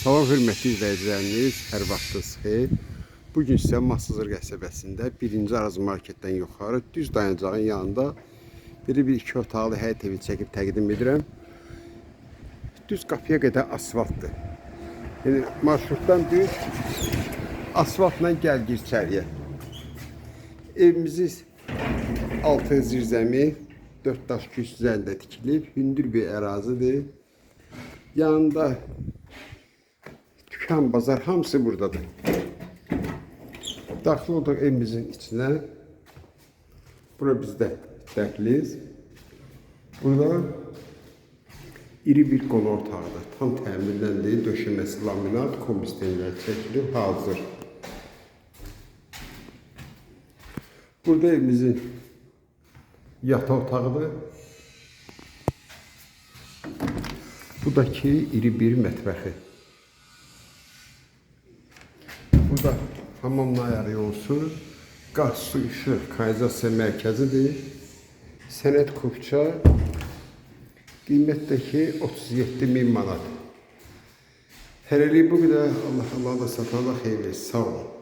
Salam hörmətli izləyicilərimiz, hər vaxtınız xeyir. Bu gün sizə Masızır qəsəbəsində 1-ci Araz marketdən yuxarı düz dayanacağın yanında belə bir iki otaqlı həyət evi çəkib təqdim edirəm. Düz qapıya qədər asfaltdır. Yəni marşrutdan düz asfaltla gəl gir içəriyə. Evimiz altı zirzəmi, 4 daş küs üzərində tikilib, hündür bir ərazidir. Yanında dükkan, bazar hamısı buradadır. Daxil olduq evimizin içinə. Bura bizdə dəhliz. Burada iri bir qol otağıdır. Tam təmirləndi, döşəməsi laminat, komistenlər çəkilib, hazır. Burada evimizin yataq otağıdır. Bu da ki iri bir mətbəxi. Burada hamamla ayarı olsun. Qaz, su, işıq, kanalizasiya mərkəzidir. Sənət kupça. Qiymətdəki 37 min manat. Hələlik bu qədər. Allah Allah da satana xeyir versin. Sağ olun.